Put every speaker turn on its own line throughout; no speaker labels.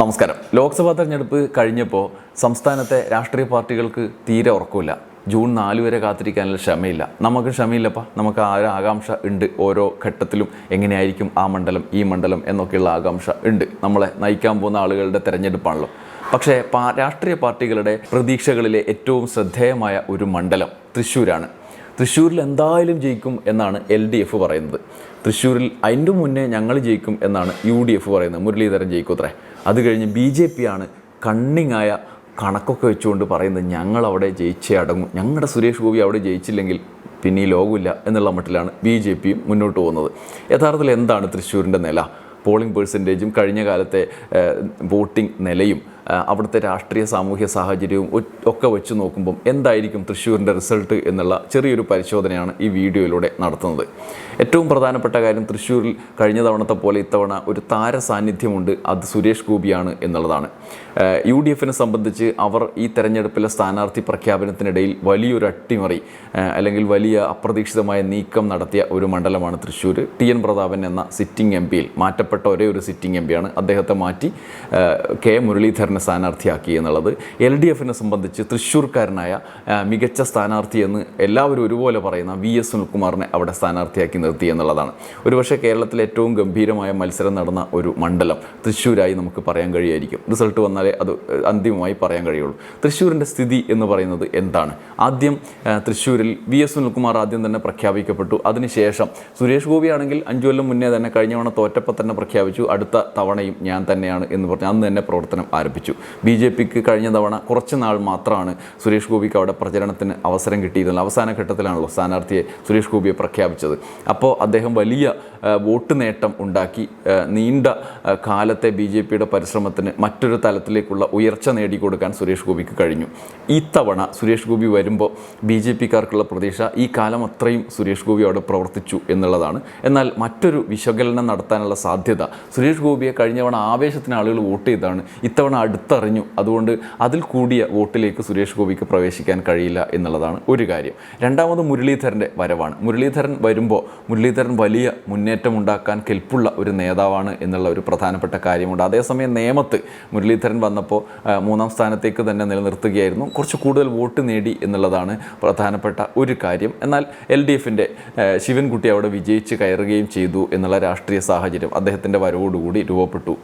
നമസ്കാരം. ലോക്സഭാ തെരഞ്ഞെടുപ്പ് കഴിഞ്ഞപ്പോൾ സംസ്ഥാനത്തെ രാഷ്ട്രീയ പാർട്ടികൾക്ക് തീരെ ഉറക്കമില്ല ജൂൺ നാല് വരെ കാത്തിരിക്കാനുള്ള ക്ഷമയില്ല. നമുക്ക് ക്ഷമയില്ലപ്പ. നമുക്ക് ആ ഒരു ആകാംക്ഷ ഉണ്ട്? ഓരോ ഘട്ടത്തിലും എങ്ങനെയായിരിക്കും ആ മണ്ഡലം ഈ മണ്ഡലം എന്നൊക്കെയുള്ള ആകാംക്ഷ ഉണ്ട്. നമ്മളെ നയിക്കാൻ പോകുന്ന ആളുകളുടെ തെരഞ്ഞെടുപ്പാണല്ലോ. പക്ഷേ രാഷ്ട്രീയ പാർട്ടികളുടെ പ്രതീക്ഷകളിലെ ഏറ്റവും ശ്രദ്ധേയമായ ഒരു മണ്ഡലം തൃശ്ശൂരാണ്. തൃശ്ശൂരിൽ എന്തായാലും ജയിക്കും എന്നാണ് എൽ ഡി എഫ് പറയുന്നത്. തൃശ്ശൂരിൽ അതിന്റെ മുന്നേ ഞങ്ങൾ ജയിക്കും എന്നാണ് യു ഡി എഫ് പറയുന്നത്. മുരളീധരൻ ജയിക്കൂത്രേ. അത് കഴിഞ്ഞ് ബി ജെ പി ആണ് കണ്ണിങ്ങായ കണക്കൊക്കെ വെച്ചുകൊണ്ട് പറയുന്നത് ഞങ്ങളവിടെ ജയിച്ചേ അടങ്ങും. ഞങ്ങളുടെ സുരേഷ് ഗോപി അവിടെ ജയിച്ചില്ലെങ്കിൽ പിന്നെ ഈ ലോകമില്ല എന്നുള്ള മട്ടിലാണ് ബി ജെ പിയും മുന്നോട്ട് പോകുന്നത്. യഥാർത്ഥത്തിൽ എന്താണ് തൃശ്ശൂരിന്റെ നില? പോളിംഗ് പേഴ്സന്റേജും കഴിഞ്ഞ കാലത്തെ വോട്ടിംഗ് നിലയും അവിടുത്തെ രാഷ്ട്രീയ സാമൂഹ്യ സാഹചര്യവും ഒക്കെ വെച്ച് നോക്കുമ്പം എന്തായിരിക്കും തൃശ്ശൂരിന്റെ റിസൾട്ട് എന്നുള്ള ചെറിയൊരു പരിശോധനയാണ് ഈ വീഡിയോയിലൂടെ നടത്തുന്നത്. ഏറ്റവും പ്രധാനപ്പെട്ട കാര്യം തൃശ്ശൂരിൽ കഴിഞ്ഞ തവണത്തെ പോലെ ഇത്തവണ ഒരു താര സാന്നിധ്യമുണ്ട് അത് സുരേഷ് ഗോപിയാണ് എന്നുള്ളതാണ്. യു ഡി എഫിനെ സംബന്ധിച്ച് അവർ ഈ തെരഞ്ഞെടുപ്പിലെ സ്ഥാനാർത്ഥി പ്രഖ്യാപനത്തിനിടയിൽ വലിയൊരു അട്ടിമറി അല്ലെങ്കിൽ വലിയ അപ്രതീക്ഷിതമായ നീക്കം നടത്തിയ ഒരു മണ്ഡലമാണ് തൃശ്ശൂർ. ടി എൻ പ്രതാപൻ എന്ന സിറ്റിംഗ് എം പിയിൽ മാറ്റപ്പെട്ട ഒരേ ഒരു സിറ്റിംഗ് എം പിയാണ്. അദ്ദേഹത്തെ മാറ്റി കെ കെ മുരളീധരനെ സ്ഥാനാർത്ഥിയാക്കി എന്നുള്ളത് എൽ ഡി എഫിനെ സംബന്ധിച്ച് തൃശ്ശൂർക്കാരനായ മികച്ച സ്ഥാനാർത്ഥി എന്ന് എല്ലാവരും ഒരുപോലെ പറയുന്ന വി എസ് സുനിൽകുമാറിനെ അവിടെ സ്ഥാനാർത്ഥിയാക്കി നിർത്തി എന്നുള്ളതാണ്. ഒരുപക്ഷെ കേരളത്തിലെ ഏറ്റവും ഗംഭീരമായ മത്സരം നടന്ന ഒരു മണ്ഡലം തൃശ്ശൂരായി നമുക്ക് പറയാൻ കഴിയായിരിക്കും. റിസൾട്ട് വന്നാലേ അത് അന്തിമമായി പറയാൻ കഴിയുള്ളൂ. തൃശ്ശൂരിന്റെ സ്ഥിതി എന്ന് പറയുന്നത് എന്താണ്? ആദ്യം തൃശ്ശൂരിൽ വി എസ് സുനിൽകുമാർ ആദ്യം തന്നെ പ്രഖ്യാപിക്കപ്പെട്ടു. അതിനുശേഷം സുരേഷ് ഗോപി ആണെങ്കിൽ അഞ്ചു കൊല്ലം മുന്നേ തന്നെ കഴിഞ്ഞ തവണ തോറ്റപ്പോൾ തന്നെ പ്രഖ്യാപിച്ചു. അടുത്ത തവണയും ഞാൻ തന്നെയാണ് എന്ന് പറഞ്ഞ് അന്ന് തന്നെ പ്രവർത്തനം ആരംഭിച്ചു. ബി ജെ പിക്ക് കഴിഞ്ഞ തവണ കുറച്ച് നാൾ മാത്രമാണ് സുരേഷ് ഗോപിക്ക് അവിടെ പ്രചരണത്തിന് അവസരം കിട്ടിയിരുന്നത്. അവസാന ഘട്ടത്തിലാണല്ലോ സ്ഥാനാർത്ഥിയെ സുരേഷ് ഗോപിയെ പ്രഖ്യാപിച്ചത്. അപ്പോൾ അദ്ദേഹം വലിയ വോട്ട് നേട്ടം ഉണ്ടാക്കി. നീണ്ട കാലത്തെ ബി ജെ പിയുടെ പരിശ്രമത്തിന് മറ്റൊരു തലത്തിലേക്കുള്ള ഉയർച്ച നേടിക്കൊടുക്കാൻ സുരേഷ് ഗോപിക്ക് കഴിഞ്ഞു. ഇത്തവണ സുരേഷ് ഗോപി വരുമ്പോൾ ബി ജെ പിക്കാർക്കുള്ള പ്രതീക്ഷ ഈ കാലം അത്രയും സുരേഷ് ഗോപി അവിടെ പ്രവർത്തിച്ചു എന്നുള്ളതാണ്. എന്നാൽ മറ്റൊരു വിശകലനം നടത്താനുള്ള സാധ്യത സുരേഷ് ഗോപിയെ കഴിഞ്ഞ തവണ ആവേശത്തിന് ആളുകൾ വോട്ട് ചെയ്താണ് ഇത്തവണ അടുത്തറിഞ്ഞു. അതുകൊണ്ട് അതിൽ കൂടിയ വോട്ടിലേക്ക് സുരേഷ് ഗോപിക്ക് പ്രവേശിക്കാൻ കഴിയില്ല എന്നുള്ളതാണ് ഒരു കാര്യം. രണ്ടാമത് മുരളീധരന്റെ വരവാണ്. മുരളീധരൻ വരുമ്പോൾ മുരളീധരൻ വലിയ മുന്നേറ്റം ഉണ്ടാക്കാൻ കെൽപ്പുള്ള ഒരു നേതാവാണ് എന്നുള്ള ഒരു പ്രധാനപ്പെട്ട കാര്യമുണ്ട്. അതേസമയം നേമത്ത് മുരളീധരൻ വന്നപ്പോൾ മൂന്നാം സ്ഥാനത്തേക്ക് തന്നെ നിലനിർത്തുകയായിരുന്നു. കുറച്ച് കൂടുതൽ വോട്ട് നേടി എന്നുള്ളതാണ് പ്രധാനപ്പെട്ട ഒരു കാര്യം. എന്നാൽ എൽ ഡി എഫിന്റെ ശിവൻകുട്ടി അവിടെ വിജയിച്ച് കയറുകയും ചെയ്തു എന്നുള്ള രാഷ്ട്രീയ സാഹചര്യം അദ്ദേഹത്തിന്റെ വരവോടുകൂടി രൂപപ്പെട്ടു.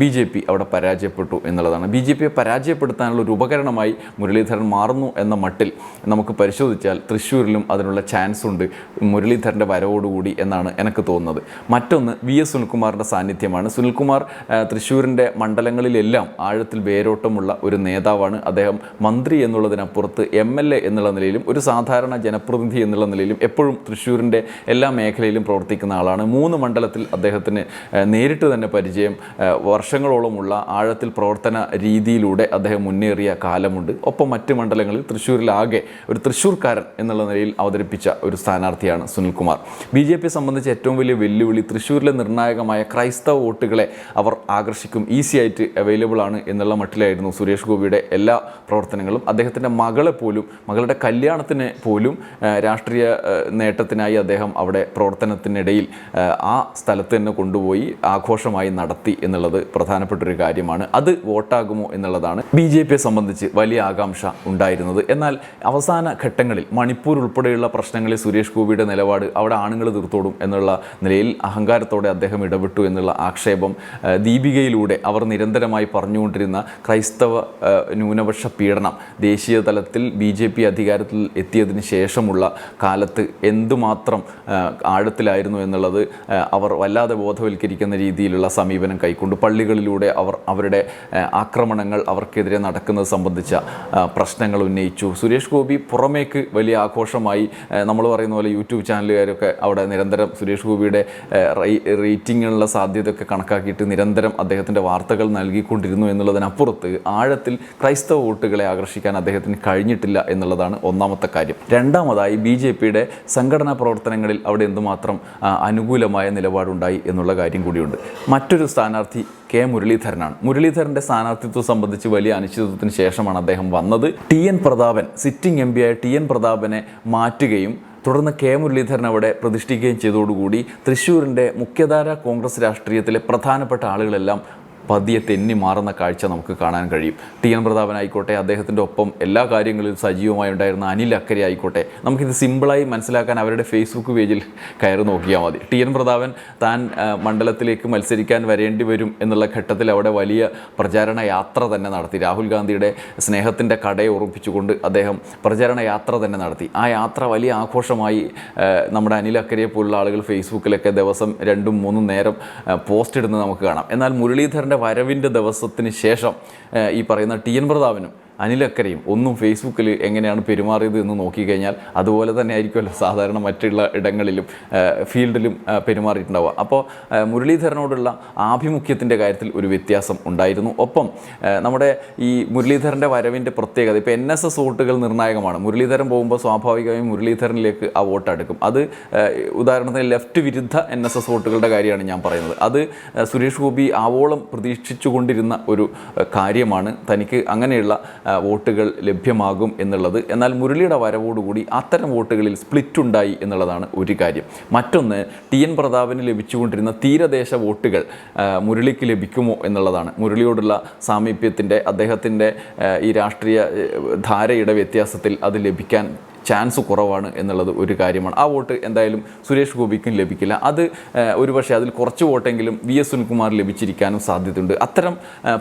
ബി ജെ പി അവിടെ പരാജയപ്പെട്ടു എന്നുള്ളതാണ് ബി ജെ പിയെ പരാജയപ്പെടുത്താനുള്ള ഒരു ഉപകരണമായി മുരളീധരൻ മാറുന്നു എന്ന മട്ടിൽ നമുക്ക് പരിശോധിച്ചാൽ തൃശ്ശൂരിലും അതിനുള്ള ചാൻസ് ഉണ്ട് മുരളീധരന്റെ വരവോടുകൂടി എന്നാണ് എനിക്ക് തോന്നുന്നത്. മറ്റൊന്ന് വി എസ് സുനിൽകുമാറിന്റെ സാന്നിധ്യമാണ്. സുനിൽകുമാർ തൃശ്ശൂരിന്റെ മണ്ഡലങ്ങളിലെല്ലാം ആഴത്തിൽ വേരോട്ടമുള്ള ഒരു നേതാവാണ്. അദ്ദേഹം മന്ത്രി എന്നുള്ളതിനപ്പുറത്ത് എം എൽ എ എന്നുള്ള നിലയിലും ഒരു സാധാരണ ജനപ്രതിനിധി എന്നുള്ള നിലയിലും എപ്പോഴും തൃശ്ശൂരിന്റെ എല്ലാ മേഖലയിലും പ്രവർത്തിക്കുന്ന ആളാണ്. മൂന്ന് മണ്ഡലത്തിൽ അദ്ദേഹത്തിന് നേരിട്ട് തന്നെ പരിചയം വർഷങ്ങളോളമുള്ള ആഴത്തിൽ പ്രവർത്തന രീതിയിലൂടെ അദ്ദേഹം മുന്നേറിയ കാലമുണ്ട്. ഒപ്പം മറ്റ് മണ്ഡലങ്ങളിൽ തൃശ്ശൂരിലാകെ ഒരു തൃശ്ശൂർക്കാരൻ എന്നുള്ള നിലയിൽ അവതരിപ്പിച്ച ഒരു സ്ഥാനാർത്ഥിയാണ് സുനിൽകുമാർ. ബി ജെ പിയെ സംബന്ധിച്ച് ഏറ്റവും വലിയ വെല്ലുവിളി തൃശ്ശൂരിലെ നിർണായകമായ ക്രൈസ്തവ വോട്ടുകളെ അവർ ആകർഷിക്കും ഈസി ആയിട്ട് അവൈലബിൾ ആണ് എന്നുള്ള മട്ടിലായിരുന്നു സുരേഷ് ഗോപിയുടെ എല്ലാ പ്രവർത്തനങ്ങളും. അദ്ദേഹത്തിന്റെ മകളെ പോലും മകളുടെ കല്യാണത്തിന് പോലും രാഷ്ട്രീയ നേട്ടത്തിനായി അദ്ദേഹം അവിടെ പ്രവർത്തനത്തിനിടയിൽ ആ, സ്ഥലത്ത് തന്നെ കൊണ്ടുപോയി ആഘോഷമായി നടത്തി എന്നുള്ളത് പ്രധാനപ്പെട്ട ഒരു കാര്യമാണ്. അത് വോട്ടാകുമോ എന്നുള്ളതാണ് ബി ജെ പിയെ സംബന്ധിച്ച് വലിയ ആകാംക്ഷ ഉണ്ടായിരുന്നത്. എന്നാൽ അവസാന ഘട്ടങ്ങളിൽ മണിപ്പൂർ ഉൾപ്പെടെയുള്ള പ്രശ്നങ്ങളിൽ സുരേഷ് ഗോപിയുടെ നിലപാട് അവിടെ ആണുങ്ങൾ തീർത്തോടും എന്നുള്ള നിലയിൽ അഹങ്കാരത്തോടെ അദ്ദേഹം ഇടപെട്ടു എന്നുള്ള ആക്ഷേപം ദീപികയിലൂടെ അവർ നിരന്തരമായി പറഞ്ഞുകൊണ്ടിരുന്ന ക്രൈസ്തവ ന്യൂനപക്ഷ പീഡനം ദേശീയ തലത്തിൽ ബി ജെ പി അധികാരത്തിൽ എത്തിയതിന് ശേഷമുള്ള കാലത്ത് എന്തുമാത്രം ആഴത്തിലായിരുന്നു എന്നുള്ളത് അവർ വല്ലാതെ ബോധവൽക്കരിക്കുന്ന രീതിയിലുള്ള സമീപനം കൈക്കൊണ്ടു. പള്ളികളിലൂടെ അവർ അവരുടെ ആ, ആക്രമണങ്ങൾ അവർക്കെതിരെ നടക്കുന്നത് സംബന്ധിച്ച പ്രശ്നങ്ങൾ ഉന്നയിച്ചു. സുരേഷ് ഗോപി പുറമേക്ക് വലിയ ആഘോഷമായി നമ്മൾ പറയുന്ന പോലെ യൂട്യൂബ് ചാനലുകാരൊക്കെ അവിടെ നിരന്തരം സുരേഷ് ഗോപിയുടെ റേറ്റിങ്ങിനുള്ള സാധ്യതയൊക്കെ കണക്കാക്കിയിട്ട് നിരന്തരം അദ്ദേഹത്തിന്റെ വാർത്തകൾ നൽകിക്കൊണ്ടിരുന്നു എന്നുള്ളതിനപ്പുറത്ത് ആഴത്തിൽ ക്രൈസ്തവ വോട്ടുകളെ ആകർഷിക്കാൻ അദ്ദേഹത്തിന് കഴിഞ്ഞിട്ടില്ല എന്നുള്ളതാണ് ഒന്നാമത്തെ കാര്യം. രണ്ടാമതായി ബി ജെ പിയുടെ സംഘടനാ പ്രവർത്തനങ്ങളിൽ അവിടെ എന്തുമാത്രം അനുകൂലമായ നിലപാടുണ്ടായി എന്നുള്ള കാര്യം കൂടിയുണ്ട്. മറ്റൊരു സ്ഥാനാർത്ഥി കെ മുരളീധരനാണ്. മുരളീധരന്റെ സ്ഥാനാർത്ഥിത്വം സംബന്ധിച്ച് വലിയ അനിശ്ചിതത്വത്തിന് ശേഷമാണ് അദ്ദേഹം വന്നത്. T N Prathapan sitting M ആയ ടി എൻ പ്രതാപനെ മാറ്റുകയും തുടർന്ന് കെ മുരളീധരൻ അവിടെ പ്രതിഷ്ഠിക്കുകയും ചെയ്തതോടുകൂടി തൃശ്ശൂരിന്റെ മുഖ്യധാര കോൺഗ്രസ് രാഷ്ട്രീയത്തിലെ പ്രധാനപ്പെട്ട ആളുകളെല്ലാം പതിയെ തെന്നി മാറുന്ന കാഴ്ച നമുക്ക് കാണാൻ കഴിയും. ടി എൻ പ്രതാപനായിക്കോട്ടെ അദ്ദേഹത്തിന്റെ ഒപ്പം എല്ലാ കാര്യങ്ങളിലും സജീവമായി ഉണ്ടായിരുന്ന അനിൽ അക്കരെ ആയിക്കോട്ടെ. നമുക്കിത് സിമ്പിളായി മനസ്സിലാക്കാൻ അവരുടെ ഫേസ്ബുക്ക് പേജിൽ കയറി നോക്കിയാൽ മതി. ടി എൻ പ്രതാപൻ താൻ മണ്ഡലത്തിലേക്ക് മത്സരിക്കാൻ വരേണ്ടി വരും എന്നുള്ള ഘട്ടത്തിൽ അവിടെ വലിയ പ്രചാരണ യാത്ര തന്നെ നടത്തി. രാഹുൽ ഗാന്ധിയുടെ സ്നേഹത്തിന്റെ കടയെ ഉറപ്പിച്ചുകൊണ്ട് അദ്ദേഹം പ്രചാരണ യാത്ര തന്നെ നടത്തി. ആ യാത്ര വലിയ ആഘോഷമായി നമ്മുടെ അനിൽ അക്കരയെ പോലുള്ള ആളുകൾ ഫേസ്ബുക്കിലൊക്കെ ദിവസം രണ്ടും മൂന്നും നേരം പോസ്റ്റ് ഇടുന്നത് നമുക്ക് കാണാം. എന്നാൽ മുരളീധരന്റെ വരവിന്റെ ദിവസത്തിന് ശേഷം ഈ പറയുന്ന ടി എൻ പ്രതാപനും അനിലക്കരയും ഒന്നും ഫേസ്ബുക്കിൽ എങ്ങനെയാണ് പെരുമാറിയത് എന്ന് നോക്കിക്കഴിഞ്ഞാൽ അതുപോലെ തന്നെ ആയിരിക്കുമല്ലോ സാധാരണ മറ്റുള്ള ഇടങ്ങളിലും ഫീൽഡിലും പെരുമാറിയിട്ടുണ്ടാവുക. അപ്പോൾ മുരളീധരനോടുള്ള ആഭിമുഖ്യത്തിന്റെ കാര്യത്തിൽ ഒരു വ്യത്യാസം ഉണ്ടായിരുന്നു. ഒപ്പം നമ്മുടെ ഈ മുരളീധരന്റെ വരവിന്റെ പ്രത്യേകത ഇപ്പോൾ എൻ എസ് എസ് വോട്ടുകൾ നിർണായകമാണ്. മുരളീധരൻ പോകുമ്പോൾ സ്വാഭാവികമായും മുരളീധരനിലേക്ക് ആ വോട്ട് അടുക്കും അത് ഉദാഹരണത്തിന് ലെഫ്റ്റ് വിരുദ്ധ എൻ എസ് എസ് വോട്ടുകളുടെ കാര്യമാണ് ഞാൻ പറയുന്നത്. അത് സുരേഷ് ഗോപി ആവോളം പ്രതീക്ഷിച്ചുകൊണ്ടിരുന്ന ഒരു കാര്യമാണ്. തനിക്ക് അങ്ങനെയുള്ള വോട്ടുകൾ ലഭ്യമാകും എന്നുള്ളത്. എന്നാൽ മുരളിയുടെ വരവോടുകൂടി അത്തരം വോട്ടുകളിൽ സ്പ്ലിറ്റ് ഉണ്ടായി എന്നുള്ളതാണ് ഒരു കാര്യം. മറ്റൊന്ന് ടി എൻ പ്രതാപന് ലഭിച്ചുകൊണ്ടിരുന്ന തീരദേശ വോട്ടുകൾ മുരളിക്ക് ലഭിക്കുമോ എന്നുള്ളതാണ്. മുരളിയോടുള്ള സാമീപ്യത്തിന്റെ അദ്ദേഹത്തിന്റെ ഈ രാഷ്ട്രീയ ധാരയുടെ വ്യത്യാസത്തിൽ അത് ലഭിക്കാൻ ചാൻസ് കുറവാണ് എന്നുള്ളത് ഒരു കാര്യമാണ്. ആ വോട്ട് എന്തായാലും സുരേഷ് ഗോപിക്കും ലഭിക്കില്ല. അത് ഒരുപക്ഷെ അതിൽ കുറച്ച് വോട്ടെങ്കിലും വി എസ് സുനിൽകുമാർ ലഭിച്ചിരിക്കാനും സാധ്യതയുണ്ട്. അത്തരം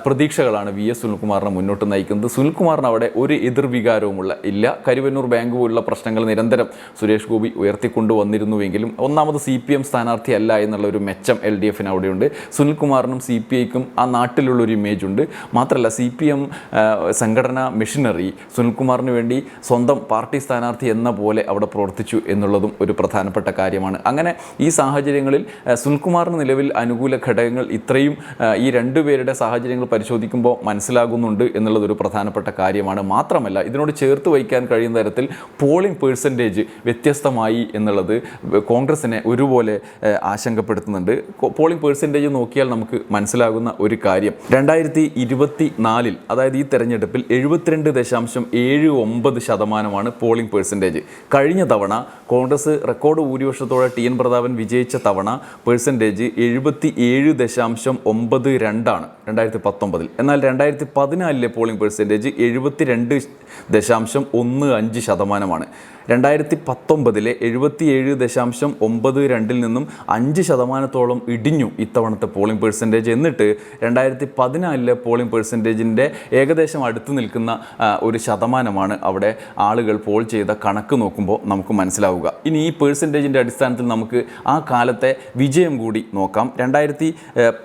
പ്രതീക്ഷകളാണ് വി എസ് സുനിൽകുമാറിനെ മുന്നോട്ട് നയിക്കുന്നത്. സുനിൽകുമാറിന് അവിടെ ഒരു എതിർവികാരവുമുള്ള ഇല്ല. കരുവന്നൂർ ബാങ്ക് പോലുള്ള പ്രശ്നങ്ങൾ നിരന്തരം സുരേഷ് ഗോപി ഉയർത്തിക്കൊണ്ടുവന്നിരുന്നുവെങ്കിലും ഒന്നാമത് സി പി എം സ്ഥാനാർത്ഥിയല്ല എന്നുള്ള ഒരു മെച്ചം എൽ ഡി എഫിന് അവിടെയുണ്ട്. സുനിൽകുമാറിനും സി പി ഐക്കും ആ നാട്ടിലുള്ള ഒരു ഇമേജ് ഉണ്ട്. മാത്രമല്ല സി പി എം സംഘടനാ മെഷീനറി സുനിൽകുമാറിന് വേണ്ടി സ്വന്തം പാർട്ടി സ്ഥാനാർത്ഥി എന്ന പോലെ അവിടെ പ്രവർത്തിച്ചു എന്നുള്ളതും ഒരു പ്രധാനപ്പെട്ട കാര്യമാണ്. അങ്ങനെ ഈ സാഹചര്യങ്ങളിൽ സുനിൽകുമാറിന് നിലവിൽ അനുകൂല ഘടകങ്ങൾ ഇത്രയും ഈ രണ്ടുപേരുടെ സാഹചര്യങ്ങൾ പരിശോധിക്കുമ്പോൾ മനസ്സിലാകുന്നുണ്ട് എന്നുള്ളത് ഒരു പ്രധാനപ്പെട്ട കാര്യമാണ്. മാത്രമല്ല ഇതിനോട് ചേർത്ത് വയ്ക്കാൻ കഴിയുന്ന തരത്തിൽ പോളിംഗ് പേഴ്സന്റേജ് വ്യത്യസ്തമായി എന്നുള്ളത് കോൺഗ്രസിനെ ഒരുപോലെ ആശങ്കപ്പെടുത്തുന്നുണ്ട്. പോളിംഗ് പേഴ്സന്റേജ് നോക്കിയാൽ നമുക്ക് മനസ്സിലാകുന്ന ഒരു കാര്യം. രണ്ടായിരത്തി ഇരുപത്തി നാലിൽ അതായത് ഈ തെരഞ്ഞെടുപ്പിൽ എഴുപത്തിരണ്ട് ദശാംശം ഏഴ് ഒമ്പത് ശതമാനമാണ് പോളിംഗ് പേഴ്സന്റേജ് കഴിഞ്ഞ തവണ കോൺഗ്രസ് റെക്കോർഡ് ഭൂരിപക്ഷത്തോടെ ടി എൻ പ്രതാപൻ വിജയിച്ച തവണ പെർസെന്റേജ് എഴുപത്തി ഏഴ് ദശാംശം ഒമ്പത് രണ്ടാണ് രണ്ടായിരത്തി പത്തൊമ്പതിൽ എന്നാൽ രണ്ടായിരത്തി പതിനാലിലെ പോളിംഗ് പെർസെന്റേജ് എഴുപത്തി രണ്ട് ദശാംശം ഒന്ന് അഞ്ച് ശതമാനമാണ്. രണ്ടായിരത്തി പത്തൊമ്പതിലെ എഴുപത്തിയേഴ് ദശാംശം ഒമ്പത് രണ്ടിൽ നിന്നും അഞ്ച് ശതമാനത്തോളം ഇടിഞ്ഞു ഇത്തവണത്തെ പോളിംഗ് പെർസെന്റേജ് എന്നിട്ട് രണ്ടായിരത്തി പതിനാലിലെ പോളിംഗ് പെർസെന്റേജിന്റെ ഏകദേശം അടുത്ത് നിൽക്കുന്ന ഒരു ശതമാനമാണ് അവിടെ ആളുകൾ പോൾ ചെയ്ത കണക്ക് നോക്കുമ്പോൾ നമുക്ക് മനസ്സിലാവുക. ഇനി ഈ പേഴ്സന്റേജിന്റെ അടിസ്ഥാനത്തിൽ നമുക്ക് ആ കാലത്തെ വിജയം കൂടി നോക്കാം. രണ്ടായിരത്തി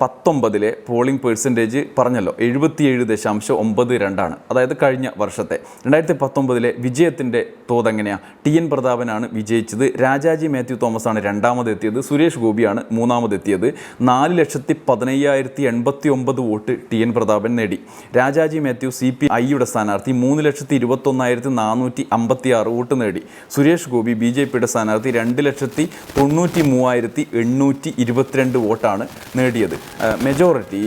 പത്തൊമ്പതിലെ പോളിംഗ് പേഴ്സന്റേജ് പറഞ്ഞല്ലോ എഴുപത്തിയേഴ് ദശാംശം ഒമ്പത് രണ്ടാണ്. അതായത് കഴിഞ്ഞ വർഷത്തെ. രണ്ടായിരത്തി പത്തൊമ്പതിലെ വിജയത്തിന്റെ തോത് എങ്ങനെയാണ് ടി എൻ പ്രതാപനാണ് വിജയിച്ചത്. രാജാജി മാത്യു തോമസ് ആണ് രണ്ടാമത് എത്തിയത് സുരേഷ് ഗോപിയാണ് മൂന്നാമത് എത്തിയത് നാല് ലക്ഷത്തി പതിനയ്യായിരത്തി എൺപത്തി ഒമ്പത് വോട്ട് ടി എൻ പ്രതാപൻ നേടി. രാജാജി മാത്യു സി പി ഐയുടെ സ്ഥാനാർത്ഥി മൂന്ന് ലക്ഷത്തി ഇരുപത്തൊന്നായിരത്തി നാനൂറ്റി അമ്പത്തി ആറ് വോട്ട് നേടി. സുരേഷ് ഗോപി ബി ജെ പിയുടെ സ്ഥാനാർത്ഥി രണ്ട് ലക്ഷത്തി തൊണ്ണൂറ്റി മൂവായിരത്തി എണ്ണൂറ്റി ഇരുപത്തിരണ്ട് വോട്ടാണ് നേടിയത്. മെജോറിറ്റി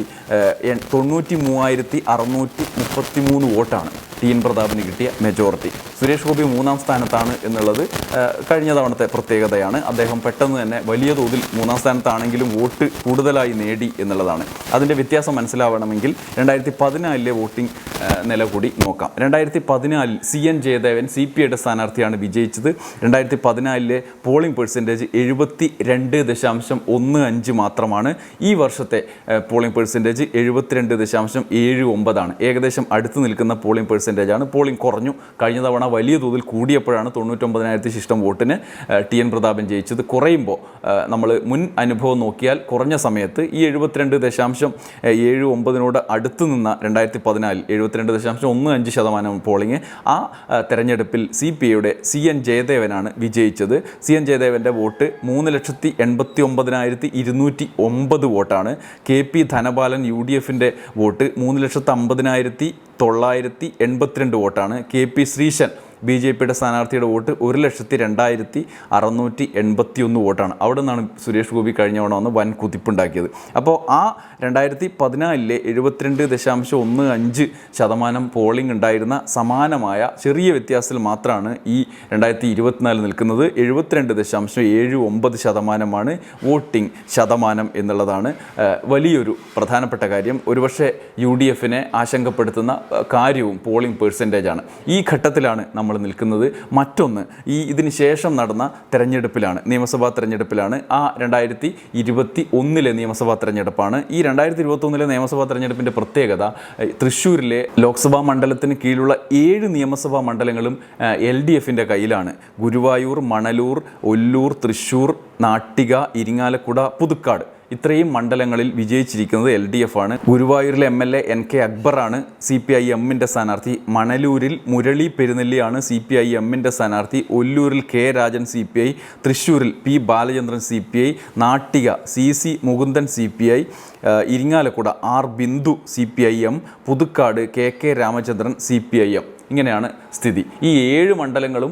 തൊണ്ണൂറ്റി മൂവായിരത്തി അറുന്നൂറ്റി മുപ്പത്തി മൂന്ന് വോട്ടാണ് ടി എൻ പ്രതാപിന് കിട്ടിയ മെജോറിറ്റി സുരേഷ് ഗോപി മൂന്നാം സ്ഥാനത്താണ് എന്നുള്ളത് കഴിഞ്ഞ തവണത്തെ പ്രത്യേകതയാണ്. അദ്ദേഹം പെട്ടെന്ന് തന്നെ വലിയ തോതിൽ മൂന്നാം സ്ഥാനത്താണെങ്കിലും വോട്ട് കൂടുതലായി നേടി എന്നുള്ളതാണ്. അതിന്റെ വ്യത്യാസം മനസ്സിലാവണമെങ്കിൽ രണ്ടായിരത്തി പതിനാലിലെ വോട്ടിംഗ് നില കൂടി നോക്കാം. രണ്ടായിരത്തി പതിനാലിൽ C N Jayadevan C P ഐയുടെ സ്ഥാനാർത്ഥിയാണ് വിജയിച്ചത്. രണ്ടായിരത്തി പതിനാലിലെ പോളിംഗ് പെർസെന്റേജ് എഴുപത്തി രണ്ട് ദശാംശം ഒന്ന് അഞ്ച് മാത്രമാണ്. ഈ വർഷത്തെ പോളിംഗ് പെർസെന്റേജ് എഴുപത്തിരണ്ട് ദശാംശം ഏഴ് ഒമ്പതാണ്. ഏകദേശം അടുത്ത് നിൽക്കുന്ന പോളിംഗ് പെർസെന്റേജാണ് പോളിംഗ് കുറഞ്ഞു. കഴിഞ്ഞ തവണ വലിയ തോതിൽ കൂടിയപ്പോഴാണ് തൊണ്ണൂറ്റൊമ്പതിനായിരത്തി ശിഷ്ടം വോട്ടിന് ടി എൻ പ്രതാപൻ ജയിച്ചത്. കുറയുമ്പോൾ നമ്മൾ മുൻ അനുഭവം നോക്കിയാൽ കുറഞ്ഞ സമയത്ത് ഈ എഴുപത്തിരണ്ട് ദശാംശം ഏഴ് ഒമ്പതിനോട് അടുത്ത് നിന്ന രണ്ടായിരത്തി പതിനാലിൽ എഴുപത്തിരണ്ട് ദശാംശം ഒന്ന് അഞ്ച് ശതമാനം പോളിംഗ് ആ, തെരഞ്ഞെടുപ്പിൽ സി പി ഐയുടെ സി എൻ ജയദേവനാണ് വിജയിച്ചത്. സി എൻ ജയദേവന്റെ വോട്ട് മൂന്ന് ലക്ഷത്തി എൺപത്തി ഒമ്പതിനായിരത്തി ഇരുന്നൂറ്റി ഒമ്പത് വോട്ടാണ്. K P Dhanapalan U D എഫിന്റെ വോട്ട് മൂന്ന് ലക്ഷത്തി അമ്പതിനായിരത്തി തൊള്ളായിരത്തി എൺപത്തിരണ്ട് വോട്ടാണ് K P Sreesan. B J പിയുടെ സ്ഥാനാർത്ഥിയുടെ വോട്ട് ഒരു ലക്ഷത്തി രണ്ടായിരത്തി അറുന്നൂറ്റി എൺപത്തി ഒന്ന് വോട്ടാണ്. അവിടെ നിന്നാണ് സുരേഷ് ഗോപി കഴിഞ്ഞ തവണ വന്ന് വൻ കുതിപ്പുണ്ടാക്കിയത്. അപ്പോൾ ആ രണ്ടായിരത്തി പതിനാലിലെ എഴുപത്തിരണ്ട് ദശാംശം ഒന്ന് അഞ്ച് ശതമാനം പോളിംഗ് ഉണ്ടായിരുന്ന സമാനമായ ചെറിയ വ്യത്യാസത്തിൽ മാത്രമാണ് ഈ രണ്ടായിരത്തി ഇരുപത്തിനാല് നിൽക്കുന്നത്. എഴുപത്തിരണ്ട് ദശാംശം ഏഴ് ഒമ്പത് ശതമാനമാണ് വോട്ടിംഗ് ശതമാനം എന്നുള്ളതാണ് വലിയൊരു പ്രധാനപ്പെട്ട കാര്യം. ഒരുപക്ഷെ യു ഡി എഫിനെ ആശങ്കപ്പെടുത്തുന്ന കാര്യവും പോളിംഗ് പേഴ്സന്റേജാണ് ഈ ഘട്ടത്തിലാണ് നമ്മൾ നിൽക്കുന്നത് മറ്റൊന്ന് ഈ ഇതിന് ശേഷം നടന്ന തെരഞ്ഞെടുപ്പിലാണ് നിയമസഭാ തെരഞ്ഞെടുപ്പിലാണ്. ആ രണ്ടായിരത്തി ഇരുപത്തി ഒന്നിലെ നിയമസഭാ തെരഞ്ഞെടുപ്പാണ്. ഈ രണ്ടായിരത്തി ഇരുപത്തി ഒന്നിലെ നിയമസഭാ തെരഞ്ഞെടുപ്പിന്റെ പ്രത്യേകത തൃശ്ശൂരിലെ ലോക്സഭാ മണ്ഡലത്തിന് കീഴിലുള്ള ഏഴ് നിയമസഭാ മണ്ഡലങ്ങളും എൽ ഡി എഫിന്റെ കയ്യിലാണ്. ഗുരുവായൂർ മണലൂർ ഒല്ലൂർ തൃശ്ശൂർ നാട്ടിക ഇരിങ്ങാലക്കുട പുതുക്കാട്. ഇത്രയും മണ്ഡലങ്ങളിൽ വിജയിച്ചിരിക്കുന്നത് എൽ ഡി എഫ് ആണ്. ഗുരുവായൂരിലെ M L A N K അക്ബറാണ് C P I എമ്മിന്റെ സ്ഥാനാർത്ഥി. മണലൂരിൽ മുരളി പെരുന്നെല്ലിയാണ് സി പി ഐ എമ്മിന്റെ സ്ഥാനാർത്ഥി. ഒല്ലൂരിൽ K Rajan C P I തൃശ്ശൂരിൽ P Balachandran C P I Nattika C C Mukundan C P I Irinjalakuda R Bindu C P I M Puthukkad K K Ramachandran C P I M. ഇങ്ങനെയാണ് സ്ഥിതി. ഈ ഏഴ് മണ്ഡലങ്ങളും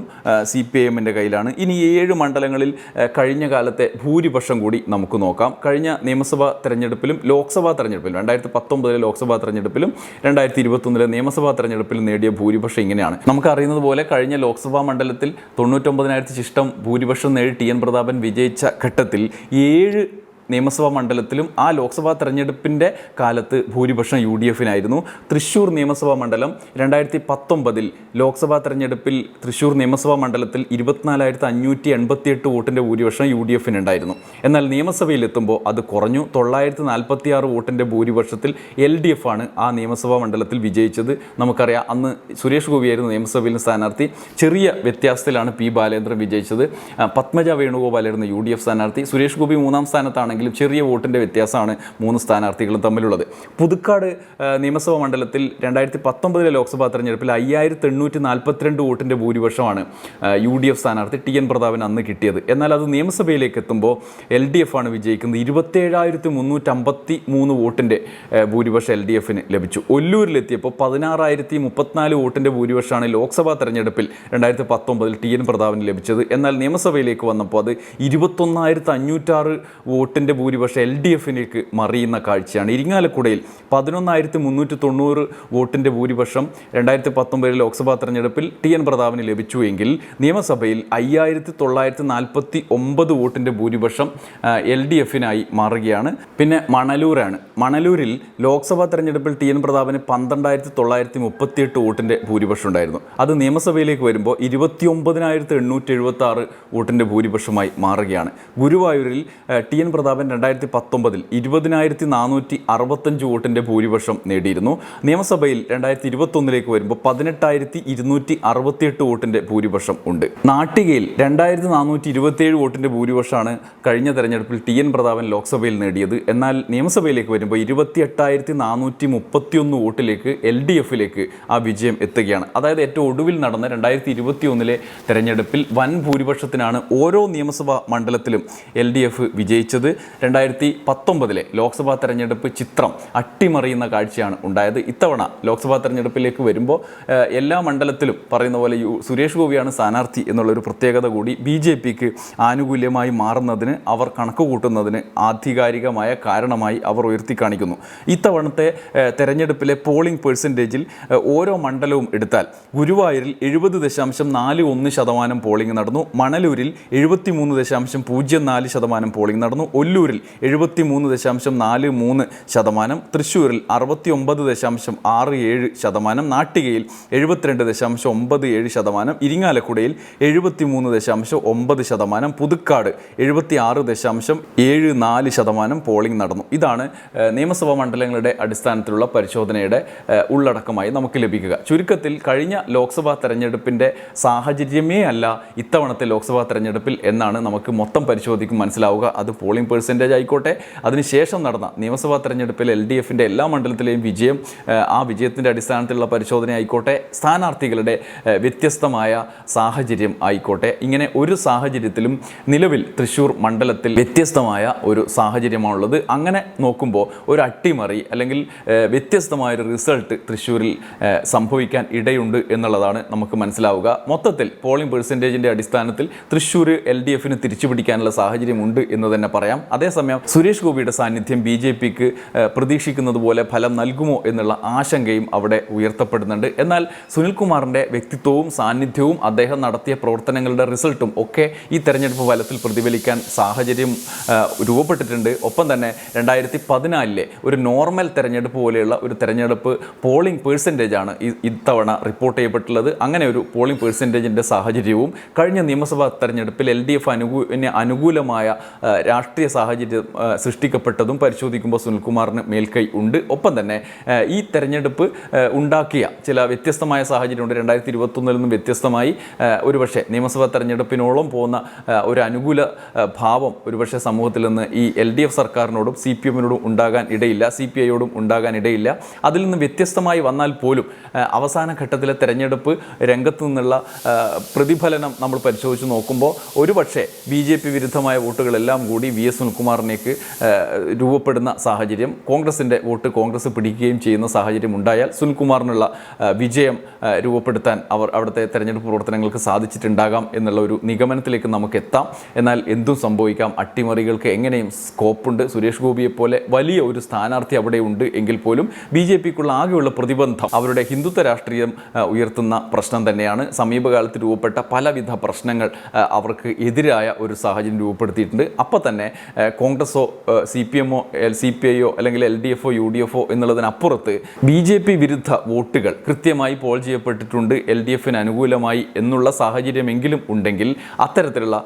C P എമ്മിന്റെ കയ്യിലാണ്. ഇനി ഏഴ് മണ്ഡലങ്ങളിൽ കഴിഞ്ഞ കാലത്തെ ഭൂരിപക്ഷം കൂടി നമുക്ക് നോക്കാം. കഴിഞ്ഞ നിയമസഭാ തെരഞ്ഞെടുപ്പിലും ലോക്സഭാ തെരഞ്ഞെടുപ്പിലും രണ്ടായിരത്തി പത്തൊമ്പതിലെ ലോക്സഭാ തെരഞ്ഞെടുപ്പിലും രണ്ടായിരത്തി ഇരുപത്തൊന്നിലെ നിയമസഭാ തെരഞ്ഞെടുപ്പിലും നേടിയ ഭൂരിപക്ഷം ഇങ്ങനെയാണ്. നമുക്കറിയുന്നത് പോലെ കഴിഞ്ഞ ലോക്സഭാ മണ്ഡലത്തിൽ തൊണ്ണൂറ്റൊമ്പതിനായിരത്തി ശിഷ്ടം ഭൂരിപക്ഷം നേടി ടി എൻ പ്രതാപൻ വിജയിച്ച ഘട്ടത്തിൽ ഏഴ് നിയമസഭാ മണ്ഡലത്തിലും ആ ലോക്സഭാ തെരഞ്ഞെടുപ്പിന്റെ കാലത്ത് ഭൂരിപക്ഷം യു ഡി എഫിനായിരുന്നു. തൃശ്ശൂർ നിയമസഭാ മണ്ഡലം രണ്ടായിരത്തി പത്തൊമ്പതിൽ ലോക്സഭാ തെരഞ്ഞെടുപ്പിൽ തൃശ്ശൂർ നിയമസഭാ മണ്ഡലത്തിൽ ഇരുപത്തിനാലായിരത്തി അഞ്ഞൂറ്റി എൺപത്തിയെട്ട് വോട്ടിന്റെ ഭൂരിപക്ഷം യു ഡി എഫിനുണ്ടായിരുന്നു. എന്നാൽ നിയമസഭയിൽ എത്തുമ്പോൾ അത് കുറഞ്ഞു. തൊള്ളായിരത്തി നാൽപ്പത്തി ആറ് വോട്ടിന്റെ ഭൂരിപക്ഷത്തിൽ എൽ ഡി എഫ് ആണ് ആ നിയമസഭാ മണ്ഡലത്തിൽ വിജയിച്ചത്. നമുക്കറിയാം അന്ന് സുരേഷ് ഗോപിയായിരുന്നു നിയമസഭയിൽ സ്ഥാനാർത്ഥി. ചെറിയ വ്യത്യാസത്തിലാണ് പി ബാലേന്ദ്രൻ വിജയിച്ചത്. പത്മജ വേണുഗോപാലായിരുന്നു യു ഡി എഫ് സ്ഥാനാർത്ഥി. സുരേഷ് ഗോപി മൂന്നാം സ്ഥാനത്താണെങ്കിലും ചെറിയ വോട്ടിന്റെ വ്യത്യാസമാണ് മൂന്ന് സ്ഥാനാർത്ഥികളും തമ്മിലുള്ളത്. പുതുക്കാട് നിയമസഭാ മണ്ഡലത്തിൽ രണ്ടായിരത്തി പത്തൊമ്പതിലെ ലോക്സഭാ തെരഞ്ഞെടുപ്പിൽ അയ്യായിരത്തി എണ്ണൂറ്റി നാൽപ്പത്തിരണ്ട് വോട്ടിന്റെ ഭൂരിപക്ഷമാണ് യു ഡി എഫ് സ്ഥാനാർത്ഥി ടി എൻ പ്രതാപൻ അന്ന് കിട്ടിയത്. എന്നാൽ അത് നിയമസഭയിലേക്ക് എത്തുമ്പോൾ എൽ ഡി എഫ് ആണ് വിജയിക്കുന്നത്. ഇരുപത്തേഴായിരത്തി മുന്നൂറ്റമ്പത്തി മൂന്ന് വോട്ടിന്റെ ഭൂരിപക്ഷം എൽ ഡി എഫിന് ലഭിച്ചു. ഒല്ലൂരിലെത്തിയപ്പോൾ പതിനാറായിരത്തി മുപ്പത്തിനാല് വോട്ടിന്റെ ഭൂരിപക്ഷമാണ് ലോക്സഭാ തെരഞ്ഞെടുപ്പിൽ രണ്ടായിരത്തി പത്തൊമ്പതിൽ ടി എൻ പ്രതാപന് ലഭിച്ചത്. എന്നാൽ നിയമസഭയിലേക്ക് വന്നപ്പോൾ അത് ഇരുപത്തൊന്നായിരത്തി അഞ്ഞൂറ്റാറ് വോട്ടിന്റെ ഭൂരിപക്ഷം എൽ ഡി എഫിലേക്ക് മറിയുന്ന കാഴ്ചയാണ്. ഇരിങ്ങാലക്കുടയിൽ പതിനൊന്നായിരത്തി മുന്നൂറ്റി തൊണ്ണൂറ് വോട്ടിന്റെ ഭൂരിപക്ഷം രണ്ടായിരത്തി പത്തൊമ്പതിൽ ലോക്സഭാ തെരഞ്ഞെടുപ്പിൽ ടി എൻ പ്രതാപന് ലഭിച്ചുവെങ്കിൽ നിയമസഭയിൽ അയ്യായിരത്തി തൊള്ളായിരത്തി നാൽപ്പത്തി ഒമ്പത് വോട്ടിന്റെ ഭൂരിപക്ഷം എൽ ഡി എഫിനായി മാറുകയാണ്. പിന്നെ മണലൂരാണ്. മണലൂരിൽ ലോക്സഭാ തെരഞ്ഞെടുപ്പിൽ ടി എൻ പ്രതാപന് പന്ത്രണ്ടായിരത്തി തൊള്ളായിരത്തി മുപ്പത്തിയെട്ട് വോട്ടിന്റെ ഭൂരിപക്ഷം ഉണ്ടായിരുന്നു. അത് നിയമസഭയിലേക്ക് വരുമ്പോൾ ഇരുപത്തി ഒമ്പതിനായിരത്തി എണ്ണൂറ്റി എഴുപത്തി ആറ് വോട്ടിന്റെ ഭൂരിപക്ഷമായി മാറുകയാണ്. ഗുരുവായൂരിൽ ടി എൻ പ്രതാപൻ രണ്ടായിരത്തി പത്തൊമ്പതിൽ ഇരുപതിനായിരത്തി നാനൂറ്റി അറുപത്തഞ്ച് വോട്ടിന്റെ ഭൂരിപക്ഷം നേടിയിരുന്നു. നിയമസഭയിൽ രണ്ടായിരത്തി ഇരുപത്തൊന്നിലേക്ക് വരുമ്പോൾ പതിനെട്ടായിരത്തി ഇരുന്നൂറ്റി അറുപത്തിയെട്ട് വോട്ടിന്റെ ഭൂരിപക്ഷം ഉണ്ട്. നാട്ടികയിൽ രണ്ടായിരത്തി നാനൂറ്റി ഇരുപത്തിയേഴ് വോട്ടിന്റെ ഭൂരിപക്ഷമാണ് കഴിഞ്ഞ തെരഞ്ഞെടുപ്പിൽ ടി എൻ പ്രതാപൻ ലോക്സഭയിൽ നേടിയത്. എന്നാൽ നിയമസഭയിലേക്ക് വരുമ്പോൾ ഇരുപത്തി എട്ടായിരത്തി നാനൂറ്റി മുപ്പത്തിയൊന്ന് വോട്ടിലേക്ക് എൽ ഡി എഫിലേക്ക് ആ വിജയം എത്തുകയാണ്. അതായത് ഏറ്റവും ഒടുവിൽ നടന്ന രണ്ടായിരത്തി ഇരുപത്തി ഒന്നിലെ തെരഞ്ഞെടുപ്പിൽ വൻ ഭൂരിപക്ഷത്തിനാണ് ഓരോ നിയമസഭാ മണ്ഡലത്തിലും എൽ ഡി എഫ് വിജയിച്ചത്. രണ്ടായിരത്തി പത്തൊമ്പതിലെ ലോക്സഭാ തെരഞ്ഞെടുപ്പ് ചിത്രം അട്ടിമറിയുന്ന കാഴ്ചയാണ് ഉണ്ടായത്. ഇത്തവണ ലോക്സഭാ തെരഞ്ഞെടുപ്പിലേക്ക് വരുമ്പോൾ എല്ലാ മണ്ഡലത്തിലും പറയുന്ന പോലെ യു സുരേഷ് ഗോപിയാണ് സ്ഥാനാർത്ഥി എന്നുള്ളൊരു പ്രത്യേകത കൂടി ബി ജെ പിക്ക് ആനുകൂല്യമായി മാറുന്നതിന് അവർ കണക്ക് കൂട്ടുന്നതിന് ആധികാരികമായ കാരണമായി അവർ ഉയർത്തി കാണിക്കുന്നു. ഇത്തവണത്തെ തെരഞ്ഞെടുപ്പിലെ പോളിംഗ് പേഴ്സന്റേജിൽ ഓരോ മണ്ഡലവും എടുത്താൽ ഗുരുവായൂരിൽ എഴുപത് ദശാംശം നാല് ഒന്ന് ശതമാനം പോളിംഗ് നടന്നു. മണലൂരിൽ എഴുപത്തി മൂന്ന് ദശാംശം പൂജ്യം നാല് ശതമാനം പോളിംഗ് നടന്നു. ഒല്ലൂരിൽ എഴുപത്തി മൂന്ന് ദശാംശം നാല് മൂന്ന് ശതമാനം തൃശ്ശൂരിൽ അറുപത്തി ഒമ്പത് ദശാംശം ആറ് ഏഴ് ശതമാനം നാട്ടികയിൽ എഴുപത്തിരണ്ട് ദശാംശം ഒമ്പത് ഏഴ് ശതമാനം ഇരിങ്ങാലക്കുടയിൽ എഴുപത്തി മൂന്ന് ദശാംശം ഒമ്പത് ശതമാനം പുതുക്കാട് എഴുപത്തി ആറ് ദശാംശം ഏഴ് നാല് ശതമാനം പോളിംഗ് നടന്നു. ഇതാണ് നിയമസഭാ മണ്ഡലങ്ങളുടെ അടിസ്ഥാനത്തിലുള്ള പരിശോധനയുടെ ഉള്ളടക്കമായി നമുക്ക് ലഭിക്കുക. ചുരുക്കത്തിൽ കഴിഞ്ഞ ലോക്സഭാ തെരഞ്ഞെടുപ്പിന്റെ സാഹചര്യമേ അല്ല ഇത്തവണത്തെ ലോക്സഭാ തെരഞ്ഞെടുപ്പിൽ എന്നാണ് നമുക്ക് മൊത്തം പരിശോധിക്കും മനസ്സിലാവുക. അത് പോളിംഗ് പെർസെന്റേജ് ആയിക്കോട്ടെ. അതിനുശേഷം നടന്ന നിയമസഭാ തെരഞ്ഞെടുപ്പിൽ എൽ ഡി എഫിന്റെ എല്ലാ മണ്ഡലത്തിലെയും വിജയം ആ വിജയത്തിന്റെ അടിസ്ഥാനത്തിലുള്ള പരിശോധന ആയിക്കോട്ടെ. സ്ഥാനാർത്ഥികളുടെ വ്യത്യസ്തമായ സാഹചര്യം ആയിക്കോട്ടെ. ഇങ്ങനെ ഒരു സാഹചര്യത്തിലും നിലവിൽ തൃശ്ശൂർ മണ്ഡലത്തിൽ വ്യത്യസ്തമായ ഒരു സാഹചര്യമാണുള്ളത്. അങ്ങനെ നോക്കുമ്പോൾ ഒരു അട്ടിമറി അല്ലെങ്കിൽ വ്യത്യസ്തമായൊരു റിസൾട്ട് തൃശ്ശൂരിൽ സംഭവിക്കാൻ ഇടയുണ്ട് എന്നുള്ളതാണ് നമുക്ക് മനസ്സിലാവുക. മൊത്തത്തിൽ പോളിംഗ് പെർസെന്റേജിന്റെ അടിസ്ഥാനത്തിൽ തൃശ്ശൂർ എൽ ഡി എഫിന് തിരിച്ചു പിടിക്കാനുള്ള സാഹചര്യമുണ്ട് എന്ന് തന്നെ പറയാം. അതേസമയം സുരേഷ് ഗോപിയുടെ സാന്നിധ്യം ബി ജെ പിക്ക് പ്രതീക്ഷിക്കുന്നത് പോലെ ഫലം നൽകുമോ എന്നുള്ള ആശങ്കയും അവിടെ ഉയർത്തപ്പെടുന്നുണ്ട്. എന്നാൽ സുനിൽകുമാറിന്റെ വ്യക്തിത്വവും സാന്നിധ്യവും അദ്ദേഹം നടത്തിയ പ്രവർത്തനങ്ങളുടെ റിസൾട്ടും ഒക്കെ ഈ തെരഞ്ഞെടുപ്പ് ഫലത്തിൽ പ്രതിഫലിക്കാൻ സാഹചര്യം രൂപപ്പെട്ടിട്ടുണ്ട്. ഒപ്പം തന്നെ രണ്ടായിരത്തി പതിനാലിലെ ഒരു നോർമൽ തെരഞ്ഞെടുപ്പ് പോലെയുള്ള ഒരു തെരഞ്ഞെടുപ്പ് പോളിംഗ് പേഴ്സന്റേജ് ആണ് ഇത്തവണ റിപ്പോർട്ട് ചെയ്യപ്പെട്ടുള്ളത്. അങ്ങനെ ഒരു പോളിംഗ് പേഴ്സന്റേജിന്റെ സാഹചര്യവും കഴിഞ്ഞ നിയമസഭാ തെരഞ്ഞെടുപ്പിൽ എൽ ഡി എഫ് അനുകൂല അനുകൂലമായ രാഷ്ട്രീയ സാഹചര്യം സൃഷ്ടിക്കപ്പെട്ടതും പരിശോധിക്കുമ്പോൾ സുനിൽകുമാറിന് മേൽക്കൈ ഉണ്ട്. ഒപ്പം തന്നെ ഈ തെരഞ്ഞെടുപ്പ് ഉണ്ടാക്കിയ ചില വ്യത്യസ്തമായ സാഹചര്യമുണ്ട്. രണ്ടായിരത്തി ഇരുപത്തൊന്നിൽ നിന്നും വ്യത്യസ്തമായി ഒരുപക്ഷെ നിയമസഭാ തെരഞ്ഞെടുപ്പിനോളം പോകുന്ന ഒരു അനുകൂല ഭാവം ഒരുപക്ഷെ സമൂഹത്തിൽ നിന്ന് ഈ എൽ ഡി എഫ് സർക്കാരിനോടും സി പി എമ്മിനോടും ഉണ്ടാകാൻ ഇടയില്ല സി പി ഐയോടും ഉണ്ടാകാൻ ഇടയില്ല. അതിൽ നിന്ന് വ്യത്യസ്തമായി വന്നാൽ പോലും അവസാന ഘട്ടത്തിലെ തെരഞ്ഞെടുപ്പ് രംഗത്തു നിന്നുള്ള പ്രതിഫലനം നമ്മൾ പരിശോധിച്ച് നോക്കുമ്പോൾ ഒരുപക്ഷെ ബി ജെ പി വിരുദ്ധമായ വോട്ടുകളെല്ലാം കൂടി വി എസ് സുനിൽകുമാറിനേക്ക് രൂപപ്പെടുന്ന സാഹചര്യം കോൺഗ്രസിന്റെ വോട്ട് കോൺഗ്രസ് പിടിക്കുകയും ചെയ്യുന്ന സാഹചര്യം ഉണ്ടായാൽ സുനിൽകുമാറിനുള്ള വിജയം രൂപപ്പെടുത്താൻ അവർ അവിടുത്തെ തെരഞ്ഞെടുപ്പ് പ്രവർത്തനങ്ങൾക്ക് സാധിച്ചിട്ടുണ്ടാകാം എന്നുള്ള ഒരു നിഗമനത്തിലേക്ക് നമുക്ക് എത്താം. എന്നാൽ എന്തും സംഭവിക്കാം. അട്ടിമറികൾക്ക് എങ്ങനെയും സ്കോപ്പുണ്ട്. സുരേഷ് ഗോപിയെ പോലെ വലിയ ഒരു സ്ഥാനാർത്ഥി അവിടെ ഉണ്ട് എങ്കിൽ പോലും ബി ജെ പിക്കുള്ള ആകെയുള്ള പ്രതിബന്ധം അവരുടെ ഹിന്ദുത്വ രാഷ്ട്രീയം ഉയർത്തുന്ന പ്രശ്നം തന്നെയാണ്. സമീപകാലത്ത് രൂപപ്പെട്ട പലവിധ പ്രശ്നങ്ങൾ അവർക്ക് എതിരായ ഒരു സാഹചര്യം രൂപപ്പെടുത്തിയിട്ടുണ്ട്. അപ്പോൾ തന്നെ കോൺഗ്രസോ സി പി എമ്മോ സി പി ഐയോ അല്ലെങ്കിൽ എൽ ഡി എഫോ യു ഡി എഫോ എന്നുള്ളതിനപ്പുറത്ത് ബി ജെ പി വിരുദ്ധ വോട്ടുകൾ കൃത്യമായി പോൾ ചെയ്യപ്പെട്ടിട്ടുണ്ട് എൽ ഡി എഫിന് അനുകൂലമായി എന്നുള്ള സാഹചര്യമെങ്കിലും ഉണ്ടെങ്കിൽ അത്തരത്തിലുള്ള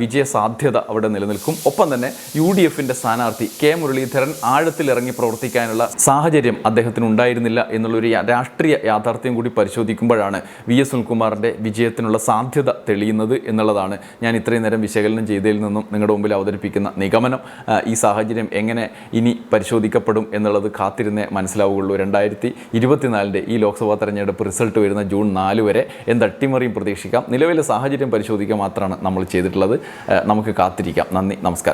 വിജയ സാധ്യത അവിടെ നിലനിൽക്കും. ഒപ്പം തന്നെ യു ഡി എഫിന്റെ സ്ഥാനാർത്ഥി കെ മുരളീധരൻ ആഴത്തിലിറങ്ങി പ്രവർത്തിക്കാനുള്ള സാഹചര്യം അദ്ദേഹത്തിന് ഉണ്ടായിരുന്നില്ല എന്നുള്ളൊരു രാഷ്ട്രീയ യാഥാർത്ഥ്യം കൂടി പരിശോധിക്കുമ്പോഴാണ് വി എസ് സുനിൽകുമാറിന്റെ വിജയത്തിനുള്ള സാധ്യത തെളിയുന്നത് എന്നുള്ളതാണ് ഞാൻ ഇത്രയും നേരം വിശകലനം ചെയ്തതിൽ നിന്നും നിങ്ങളുടെ മുമ്പിൽ അവതരിപ്പിക്കുന്ന നിഗമനം. ആ, ഈ സാഹചര്യം എങ്ങനെ ഇനി പരിശോധിക്കപ്പെടും എന്നുള്ളത് കാത്തിരുന്നേ മനസ്സിലാവുകയുള്ളൂ. രണ്ടായിരത്തി ഇരുപത്തിനാലിന്റെ ഈ ലോക്സഭാ തെരഞ്ഞെടുപ്പ് റിസൾട്ട് വരുന്ന ജൂൺ നാല് വരെ എന്ത് അട്ടിമറിയും പ്രതീക്ഷിക്കാം. നിലവിലെ സാഹചര്യം പരിശോധിക്കുക മാത്രമാണ് നമ്മൾ ചെയ്തിട്ടുള്ളത്. നമുക്ക് കാത്തിരിക്കാം. നന്ദി നമസ്കാരം.